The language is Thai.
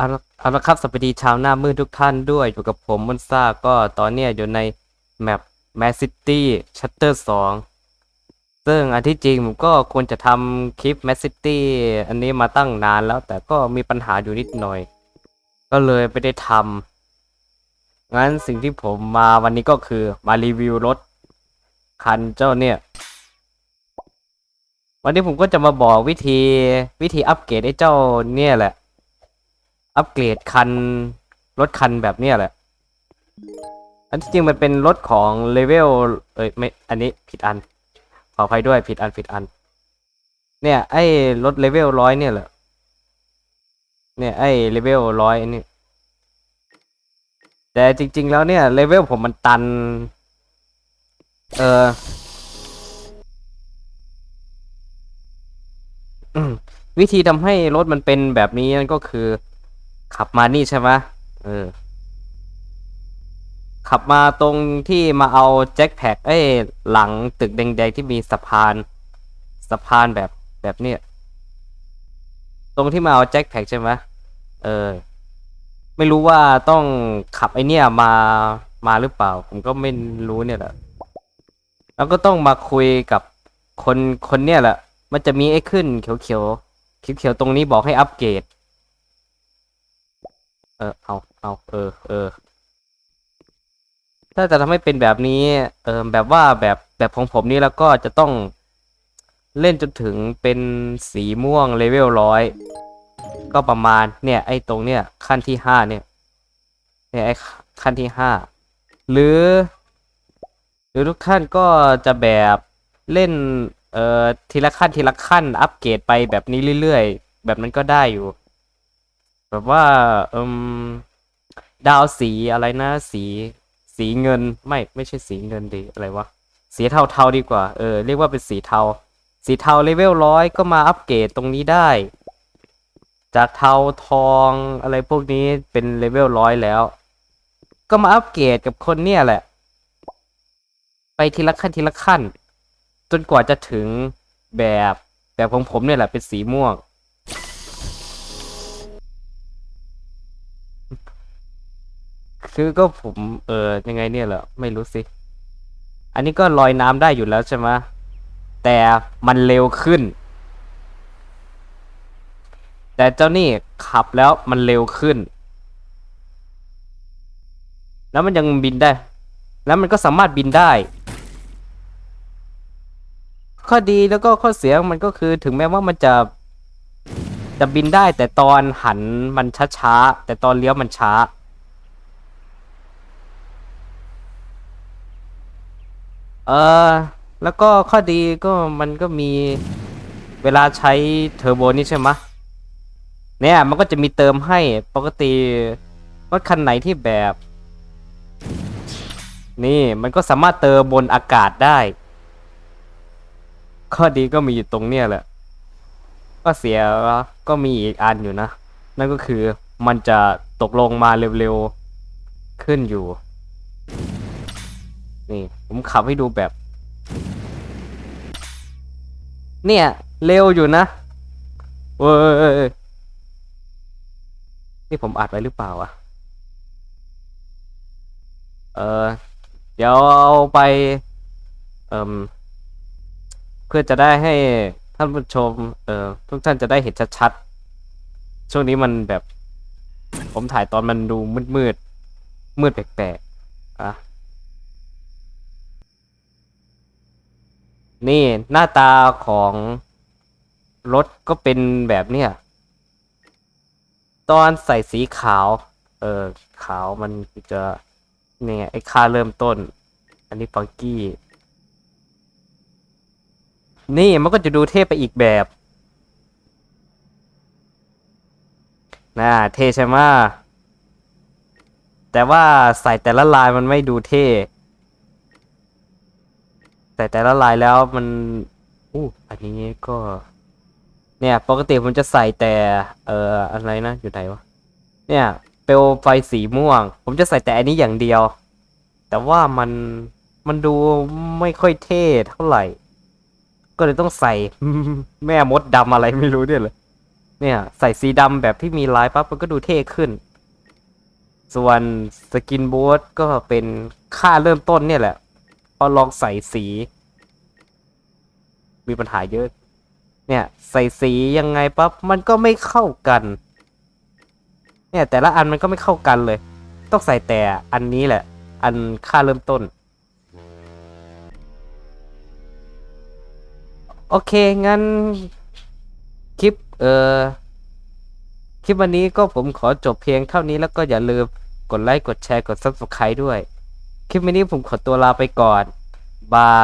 เอาละครับสวัสดีชาวหน้ามืดทุกท่านด้วยอยู่กับผมมุนซ่าก็ตอนเนี้ยอยู่ในแมปแมสซิตี้ชัตเตอร์สองซึ่งอันที่จริงผมก็ควรจะทำคลิปแมสซิตี้อันนี้มาตั้งนานแล้ว แต่ก็มีปัญหาอยู่นิดหน่อย ก็เลยไม่ได้ทำงั้นสิ่งที่ผมมาวันนี้ก็คือมารีวิวรถคันเจ้าเนี่ย วันนี้ผมก็จะมาบอกวิธีวิธีอัปเกรดไอ้เจ้าเนี่ยแหละ อัปเกรดคัน รถคันแบบเนี้ยแหละ อันที่จริงมันเป็นรถของเลเวล เอ้ยไม่ อันนี้ผิดอัน ขออภัยด้วยผิดอันผิดอัน เนี่ย ไอ้รถเลเวลร้อยเนี่ยแหละ เนี่ยไอ้เลเวลร้อยนนี้แต่จริง ๆ แล้วเนี่ยเลเวลผมมันตัน เออวิธีทำให้รถมันเป็นแบบนี้นั่นก็คือ ขับมานี่ใช่ไหมเออ ขับมาตรงที่มาเอาแจ็คแพ็กเอ้ยหลังตึกแดงๆที่มีสะพานสะพานแบบแบบเนี้ยตรงที่มาเอาแจ็คแพ็กใช่ไหมเออ ไม่รู้ว่าต้องขับไอเนี้ยมามาหรือเปล่า ผมก็ไม่รู้เนี่ยแหละแล้วก็ต้องมาคุยกับคนคนเนี่ยแหละ มันจะมีไอ้ขึ้นเขียวเขียวเขียวเขียวๆตรงนี้บอกให้อัปเกรด เออ เอา เอา เออ เออ ถ้าจะทำให้เป็นแบบนี้ เออ แบบว่าแบบแบบของผมนี่แล้วก็จะต้องเล่นจนถึงเป็นสีม่วงเลเวลร้อย ก็ประมาณเนี่ย ไอ้ตรงเนี่ยขั้นที่ห้าเนี่ยเนี่ยไอ้ขั้นที่ห้าหรือ หรือทุกท่านก็จะแบบเล่น เอ่อทีละขั้นทีละขั้นอัปเกรดไปแบบนี้เรื่อยๆ แบบนั้นก็ได้อยู่ แบบว่าเอืมดาวสีอะไรนะ สี สีเงินไม่ไม่ใช่สีเงินดีอะไรวะสีเทาเทาดีกว่าเออเรียกว่าเป็นสีเทา สีเทาเลเวลร้อยก็มาอัปเกรดตรงนี้ได้ จากเทาทองอะไรพวกนี้เป็นเลเวลร้อยแล้ว ก็มาอัปเกรดกับคนเนี่ยแหละ ไปทีละขั้นทีละขั้น จนกว่าจะถึงแบบแบบของผมเนี่ยแหละเป็นสีม่วง คือก็ผมเออยังไงเนี่ยเหรอไม่รู้สิ อันนี้ก็ลอยน้ำได้อยู่แล้วใช่ไหมแต่มันเร็วขึ้น แต่เจ้านี่ขับแล้วมันเร็วขึ้น แล้วมันยังบินได้ แล้วมันก็สามารถบินได้ ข้อดีแล้วก็ข้อเสียมันก็คือถึงแม้ว่ามันจะจะบินได้แต่ตอนหันมันช้าๆแต่ตอนเลี้ยวมันช้า เออแล้วก็ข้อดีก็มันก็มีเวลาใช้เทอร์โบนี่ใช่ไหมเนี่ยมันก็จะมีเติมให้ปกติรถคันไหนที่แบบ นี่มันก็สามารถเติมบนอากาศได้ ข้อดีก็มีอยู่ตรงเนี้ยแหละก็เสียก็มีอีกอันอยู่นะ นั่นก็คือมันจะตกลงมาเร็วๆ ขึ้นอยู่ นี่ผมขับให้ดูแบบ เนี่ย เร็วอยู่นะเว้ยนี่ผมอัดไว้หรือเปล่าวะเออเดี๋ยวเอาไป เอ่มเพื่อจะได้ให้ท่านผู้ชม เอ่อทุกท่านจะได้เห็นชัดๆช่วงนี้มันแบบ ผมถ่ายตอนมันดูมืดมืดๆมืดแปลกๆอะ นี่หน้าตาของรถก็เป็นแบบเนี้ยตอนใส่สีขาว เออขาวมันจะเนี่ยไอ้ค่าเริ่มต้น อันนี้ฟังกี้ นี่มันก็จะดูเท่ไปอีกแบบน่าเท่ใช่ไหมแต่ว่าใส่แต่ละลายมันไม่ดูเท่ แต่แต่ละลายแล้วมันอู้อันนี้ก็ เนี่ย ปกติผมจะใส่แต่ เอ่ออะไรนะอยู่ไหนวะเนี่ยเปลวไฟสีม่วง ผมจะใส่แต่อันนี้อย่างเดียว แต่ว่ามันมันดูไม่ค่อยเท่เท่าไหร่ ก็เลยต้องใส่แม่มดดำอะไรไม่รู้เนี่ยเลยเนี่ย ใส่สีดำแบบที่มีลายปั๊บมันก็ดูเท่ขึ้น ส่วนสกินบูทก็เป็นค่าเริ่มต้นเนี่ยแหละ พอลองใส่สี มีปัญหาเยอะ เนี่ย ใส่สียังไงปั๊บมันก็ไม่เข้ากัน เนี่ย แต่ละอันมันก็ไม่เข้ากันเลย ต้องใส่แต่อันนี้แหละ อันค่าเริ่มต้น โอเค งั้น คลิป เอ่อคลิปวันนี้ก็ผมขอจบเพียงเท่านี้แล้วก็อย่าลืมกดไลค์ กดแชร์ กด Subscribe ด้วย คลิปนนี้ผมขอตัวลาไปก่อน บาย